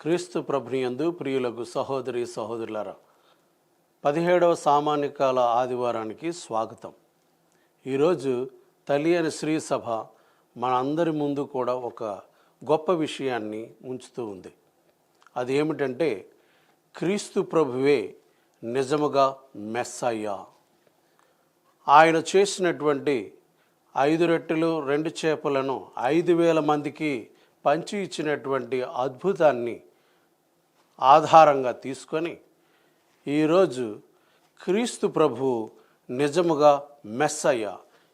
క్రీస్తు ప్రభునియందు ప్రియులకు సహోదరి సహోదరులారా పదిహేడవ సామాన్యకాల ఆదివారానికి స్వాగతం. ఈరోజు తెలియని శ్రీ సభ మన అందరి ముందు కూడా ఒక గొప్ప విషయాన్ని ఉంచుతూ ఉంది. అది ఏమిటంటే క్రీస్తు ప్రభువే నిజముగా మెస్సయ్యా. ఆయన చేసినటువంటి ఐదు రెట్టెలు రెండు చేపలను ఐదు వేల మందికి పంచి ఇచ్చినటువంటి అద్భుతాన్ని ఆధారంగా తీసుకొని ఈరోజు క్రీస్తు ప్రభు నిజముగా మెస్సయ్య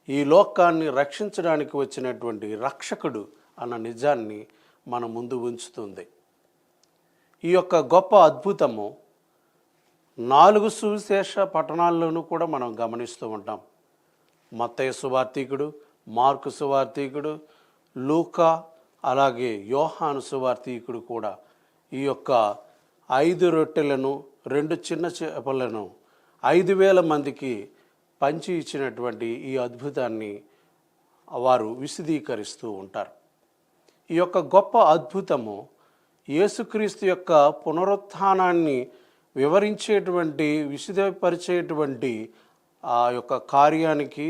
ఈ లోకాన్ని రక్షించడానికి వచ్చినటువంటి రక్షకుడు అన్న నిజాన్ని మన ముందు ఉంచుతుంది. ఈ యొక్క గొప్ప అద్భుతము నాలుగు సువిశేష పట్టణాల్లోనూ కూడా మనం గమనిస్తూ ఉంటాం. మత్తయ్య సువార్థికుడు మార్కు సువార్థికుడు లూకా అలాగే యోహాను సువార్థికుడు కూడా ఈ యొక్క ఐదు రొట్టెలను రెండు చిన్న చేపలను ఐదు వేల మందికి పంచి ఇచ్చినటువంటి ఈ అద్భుతాన్ని వారు విశదీకరిస్తూ ఉంటారు. ఈ యొక్క గొప్ప అద్భుతము యేసుక్రీస్తు యొక్క పునరుత్థానాన్ని వివరించేటువంటి విశదపరిచేటువంటి ఆ యొక్క కార్యానికి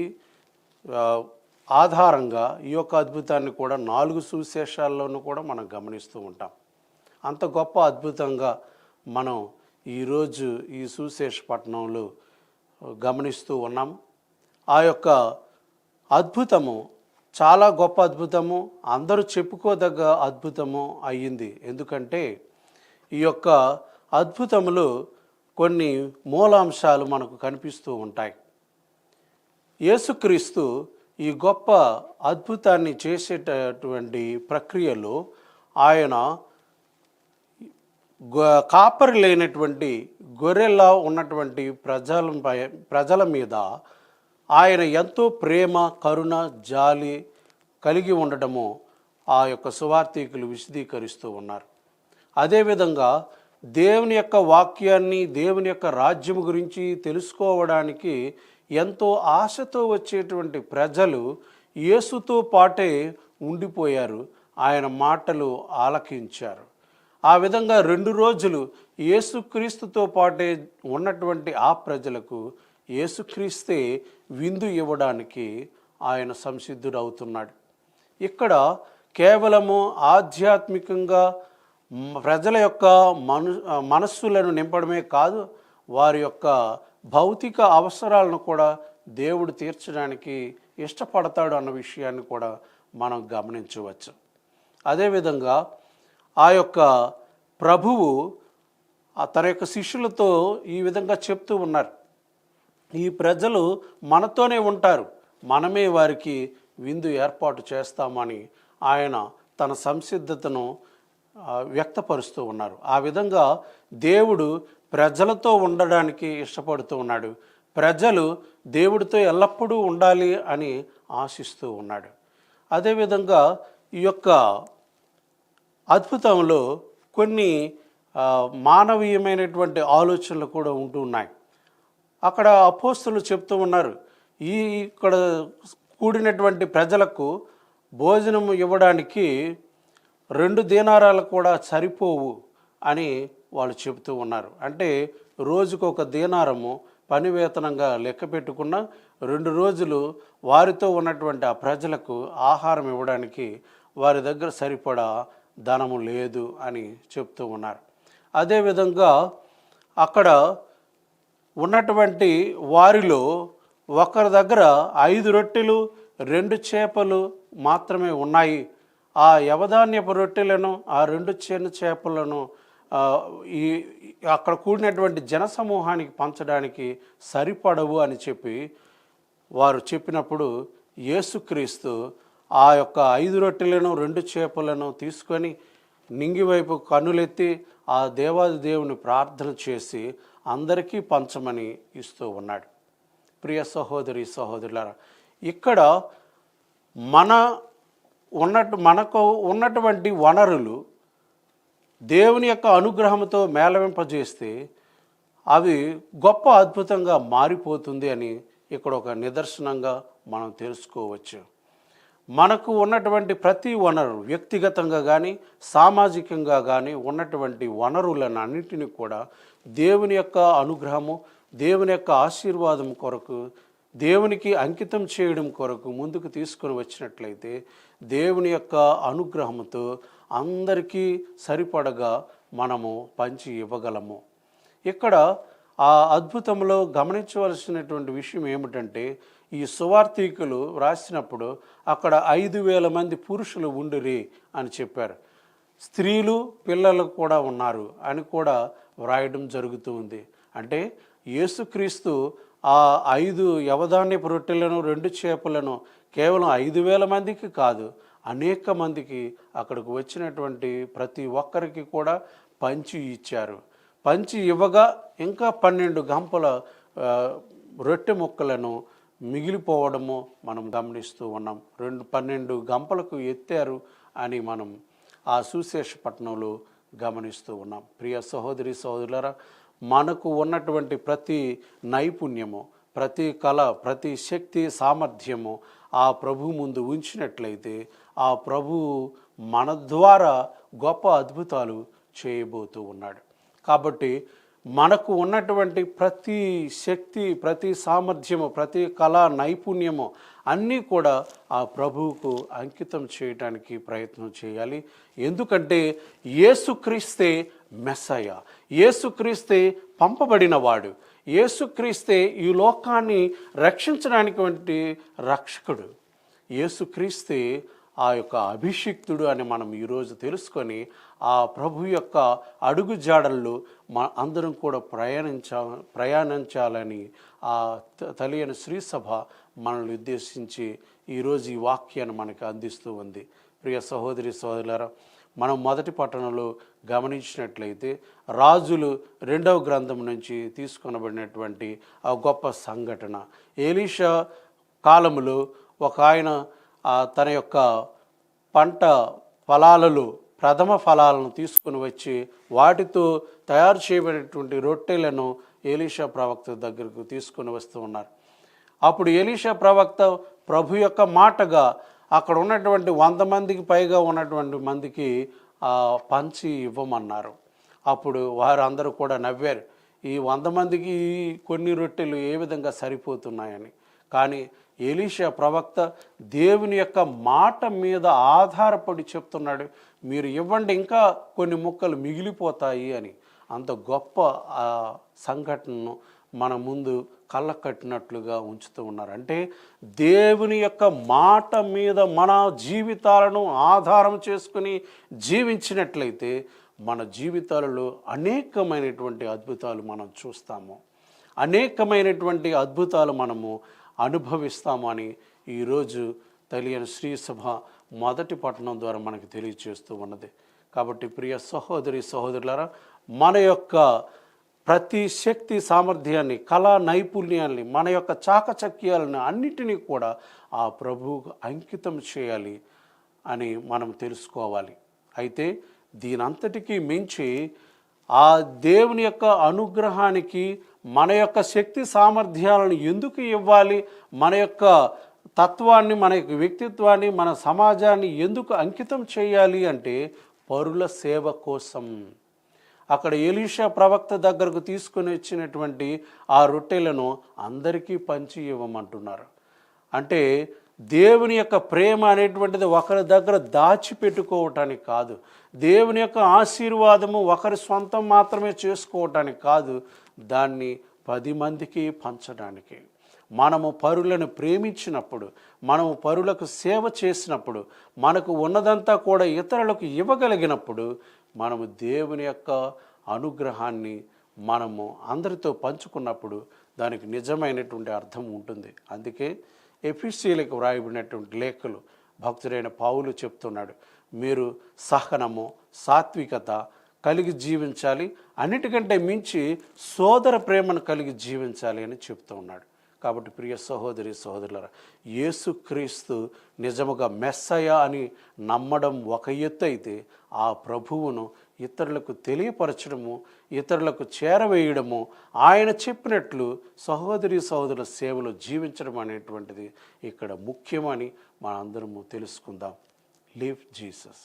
ఆధారంగా ఈ యొక్క అద్భుతాన్ని కూడా నాలుగు సువిశేషాల్లోనూ కూడా మనం గమనిస్తూ ఉంటాం. అంత గొప్ప అద్భుతంగా మనం ఈరోజు ఈ సుశేష పట్టణంలో గమనిస్తూ ఉన్నాం. ఆ యొక్క అద్భుతము చాలా గొప్ప అద్భుతము అందరూ చెప్పుకోదగ్గ అద్భుతము అయ్యింది. ఎందుకంటే ఈ యొక్క అద్భుతములు కొన్ని మూలాంశాలు మనకు కనిపిస్తూ ఉంటాయి. యేసుక్రీస్తు ఈ గొప్ప అద్భుతాన్ని చేసేటటువంటి ప్రక్రియలో ఆయన కాపరి లేనటువంటి గొర్రెలా ఉన్నటువంటి ప్రజలపై ప్రజల మీద ఆయన ఎంతో ప్రేమ కరుణ జాలి కలిగి ఉండటము ఆ యొక్క సువార్థికులు విశదీకరిస్తూ ఉన్నారు. అదేవిధంగా దేవుని యొక్క వాక్యాన్ని దేవుని యొక్క రాజ్యం గురించి తెలుసుకోవడానికి ఎంతో ఆశతో వచ్చేటువంటి ప్రజలు యేసుతో పాటే ఉండిపోయారు. ఆయన మాటలు ఆలకించారు. ఆ విధంగా రెండు రోజులు యేసుక్రీస్తుతో పాటే ఉన్నటువంటి ఆ ప్రజలకు యేసుక్రీస్తే విందు ఇవ్వడానికి ఆయన సంసిద్ధుడవుతున్నాడు. ఇక్కడ కేవలము ఆధ్యాత్మికంగా ప్రజల యొక్క మను మనస్సులను నింపడమే కాదు వారి యొక్క భౌతిక అవసరాలను కూడా దేవుడు తీర్చడానికి ఇష్టపడతాడు అన్న విషయాన్ని కూడా మనం గమనించవచ్చు. అదేవిధంగా ఆ యొక్క ప్రభువు తన యొక్క శిష్యులతో ఈ విధంగా చెప్తూ ఉన్నారు. ఈ ప్రజలు మనతోనే ఉంటారు. మనమే వారికి విందు ఏర్పాటు చేస్తామని ఆయన తన సంసిద్ధతను వ్యక్తపరుస్తూ ఉన్నారు. ఆ విధంగా దేవుడు ప్రజలతో ఉండడానికి ఇష్టపడుతూ ఉన్నాడు. ప్రజలు దేవుడితో ఎల్లప్పుడూ ఉండాలి అని ఆశిస్తూ ఉన్నాడు. అదేవిధంగా ఈ యొక్క అద్భుతంలో కొన్ని మానవీయమైనటువంటి ఆలోచనలు కూడా ఉంటూ ఉన్నాయి. అక్కడ అపోస్తులు చెప్తూ ఉన్నారు ఈ ఇక్కడ కూడినటువంటి ప్రజలకు భోజనం ఇవ్వడానికి రెండు దీనారాలు కూడా సరిపోవు అని వాళ్ళు చెబుతూ ఉన్నారు. అంటే రోజుకు ఒక దీనారము పని వేతనంగా లెక్క పెట్టుకున్న రెండు రోజులు వారితో ఉన్నటువంటి ఆ ప్రజలకు ఆహారం ఇవ్వడానికి వారి దగ్గర సరిపడా ధనము లేదు అని చెప్తూ ఉన్నారు. అదేవిధంగా అక్కడ ఉన్నటువంటి వారిలో ఒకరి దగ్గర ఐదు రొట్టెలు రెండు చేపలు మాత్రమే ఉన్నాయి. ఆ యవధాన్యపు రొట్టెలను ఆ రెండు చిన్న చేపలను ఈ అక్కడ కూడినటువంటి జనసమూహానికి పంచడానికి సరిపడవు అని చెప్పి వారు చెప్పినప్పుడు యేసుక్రీస్తు ఆ యొక్క ఐదు రొట్టెలను రెండు చేపలను తీసుకొని నింగివైపు కన్నులెత్తి ఆ దేవాది దేవుని ప్రార్థన చేసి అందరికీ పంచమని ఇస్తూ ఉన్నాడు. ప్రియ సహోదరి సహోదరులారా ఇక్కడ మన ఉన్నట్టు మనకు ఉన్నటువంటి వనరులు దేవుని యొక్క అనుగ్రహంతో మేళవింపజేస్తే అవి గొప్ప అద్భుతంగా మారిపోతుంది అని ఇక్కడ ఒక నిదర్శనంగా మనం తెలుసుకోవచ్చు. మనకు ఉన్నటువంటి ప్రతి వనరు వ్యక్తిగతంగా కానీ సామాజికంగా కానీ ఉన్నటువంటి వనరులను అన్నింటినీ కూడా దేవుని యొక్క అనుగ్రహము దేవుని యొక్క ఆశీర్వాదం కొరకు దేవునికి అంకితం చేయడం కొరకు ముందుకు తీసుకొని వచ్చినట్లయితే దేవుని యొక్క అనుగ్రహంతో అందరికీ సరిపడగా మనము పంచి ఇవ్వగలము. ఇక్కడ ఆ అద్భుతంలో గమనించవలసినటువంటి విషయం ఏమిటంటే ఈ సువార్థికులు రాసినప్పుడు అక్కడ ఐదు వేల మంది పురుషులు ఉండిరి అని చెప్పారు. స్త్రీలు పిల్లలు కూడా ఉన్నారు అని కూడా వ్రాయడం జరుగుతూ ఉంది. అంటే యేసుక్రీస్తు ఆ ఐదు యవధాన్యపు రొట్టెలను రెండు చేపలను కేవలం ఐదు వేల మందికి కాదు అనేక మందికి అక్కడికి వచ్చినటువంటి ప్రతి ఒక్కరికి కూడా పంచి ఇచ్చారు. పంచి ఇవ్వగా ఇంకా పన్నెండు గంపల రొట్టె ముక్కలను మిగిలిపోవడము మనం గమనిస్తూ ఉన్నాం. రెండు పన్నెండు గంపలకు ఎత్తారు అని మనం ఆ సుశేషపట్నంలో గమనిస్తూ ఉన్నాం. ప్రియ సహోదరి సహోదరులరా మనకు ఉన్నటువంటి ప్రతి నైపుణ్యము ప్రతి కళ ప్రతి శక్తి సామర్థ్యము ఆ ప్రభు ముందు ఉంచినట్లయితే ఆ ప్రభు మన ద్వారా గొప్ప అద్భుతాలు చేయబోతూ ఉన్నాడు. కాబట్టి మనకు ఉన్నటువంటి ప్రతి శక్తి ప్రతి సామర్థ్యము ప్రతి కళా నైపుణ్యము అన్నీ కూడా ఆ ప్రభువుకు అంకితం చేయడానికి ప్రయత్నం చేయాలి. ఎందుకంటే యేసుక్రీస్తే మెస్సయ యేసుక్రీస్తే పంపబడినవాడు యేసుక్రీస్తే ఈ లోకాన్ని రక్షించడానికి వంటి రక్షకుడు యేసుక్రీస్తే ఆ యొక్క అభిషిక్తుడు అని మనం ఈరోజు తెలుసుకొని ఆ ప్రభు యొక్క అడుగు జాడల్లో మా అందరం కూడా ప్రయాణించా ప్రయాణించాలని ఆ తలియని తెలియని శ్రీసభ మనల్ని ఉద్దేశించి ఈరోజు ఈ వాక్యాన్ని మనకు అందిస్తూ ఉంది. ప్రియ సహోదరి సహోదరులారా మనం మొదటి పట్టణంలో గమనించినట్లయితే రాజులు రెండవ గ్రంథం నుంచి తీసుకొనబడినటువంటి ఆ గొప్ప సంఘటన. ఏలీషా కాలములో ఒక ఆయన తన యొక్క పంట ఫలాలలో ప్రథమ ఫలాలను తీసుకుని వచ్చి వాటితో తయారు చేయబడినటువంటి రొట్టెలను ఏలీషా ప్రవక్త దగ్గరకు తీసుకుని వస్తూ ఉన్నారు. అప్పుడు ఏలీషా ప్రవక్త ప్రభు యొక్క మాటగా అక్కడ ఉన్నటువంటి వంద మందికి పైగా ఉన్నటువంటి మందికి పంచి ఇవ్వమన్నారు. అప్పుడు వారు అందరూ కూడా నవ్వారు. ఈ వంద మందికి కొన్ని రొట్టెలు ఏ విధంగా సరిపోతున్నాయని. కానీ ఏలీషా ప్రవక్త దేవుని యొక్క మాట మీద ఆధారపడి చెప్తున్నాడు మీరు ఇవ్వండి ఇంకా కొన్ని ముక్కలు మిగిలిపోతాయి అని. అంత గొప్ప సంఘటనను మన ముందు కళ్ళ కట్టినట్లుగా ఉంచుతూ ఉన్నారు. అంటే దేవుని యొక్క మాట మీద మన జీవితాలను ఆధారం చేసుకుని జీవించినట్లయితే మన జీవితాలలో అనేకమైనటువంటి అద్భుతాలు మనం చూస్తాము. అనేకమైనటువంటి అద్భుతాలు మనము అనుభవిస్తామని ఈరోజు తెలియని శ్రీ సభ మొదటి పట్టణం ద్వారా మనకు తెలియజేస్తూ ఉన్నది. కాబట్టి ప్రియ సహోదరి సహోదరులారా మన యొక్క ప్రతి శక్తి సామర్థ్యాన్ని కళా నైపుణ్యాన్ని మన యొక్క చాకచక్యాలను అన్నిటినీ కూడా ఆ ప్రభువుకు అంకితం చేయాలి అని మనం తెలుసుకోవాలి. అయితే దీనంతటికీ మించి ఆ దేవుని యొక్క అనుగ్రహానికి మన యొక్క శక్తి సామర్థ్యాలను ఎందుకు ఇవ్వాలి? మన యొక్క తత్వాన్ని మన యొక్క వ్యక్తిత్వాన్ని మన సమాజాన్ని ఎందుకు అంకితం చేయాలి అంటే పరుల సేవ కోసం. అక్కడ ఎలీషా ప్రవక్త దగ్గరకు తీసుకుని వచ్చినటువంటి ఆ రొట్టెలను అందరికీ పంచి ఇవ్వమంటున్నారు. అంటే దేవుని యొక్క ప్రేమ అనేటువంటిది ఒకరి దగ్గర దాచిపెట్టుకోవటానికి కాదు. దేవుని యొక్క ఆశీర్వాదము ఒకరి సొంతం మాత్రమే చేసుకోవటానికి కాదు. దాన్ని పది మందికి పంచడానికి. మనము పరులను ప్రేమించినప్పుడు మనము పరులకు సేవ చేసినప్పుడు మనకు ఉన్నదంతా కూడా ఇతరులకు ఇవ్వగలిగినప్పుడు మనము దేవుని యొక్క అనుగ్రహాన్ని మనము అందరితో పంచుకున్నప్పుడు దానికి నిజమైనటువంటి అర్థం ఉంటుంది. అందుకే ఎఫీసీలకు వ్రాయబడినటువంటి లేఖలు భక్తుడైన పావులు చెప్తున్నాడు. మీరు సహనము సాత్వికత కలిగి జీవించాలి అన్నిటికంటే మించి సోదర ప్రేమను కలిగి జీవించాలి అని చెప్తూ ఉన్నాడు. కాబట్టి ప్రియ సహోదరి సహోదరులరా యేసుక్రీస్తు నిజముగా మెస్సయ అని నమ్మడం ఒక ఎత్తు అయితే ఆ ప్రభువును ఇతరులకు తెలియపరచడము ఇతరులకు చేరవేయడము ఆయన చెప్పినట్లు సహోదరి సహోదరుల సేవలో జీవించడం అనేటువంటిది ఇక్కడ ముఖ్యమని మనందరము తెలుసుకుందాం. Live Jesus.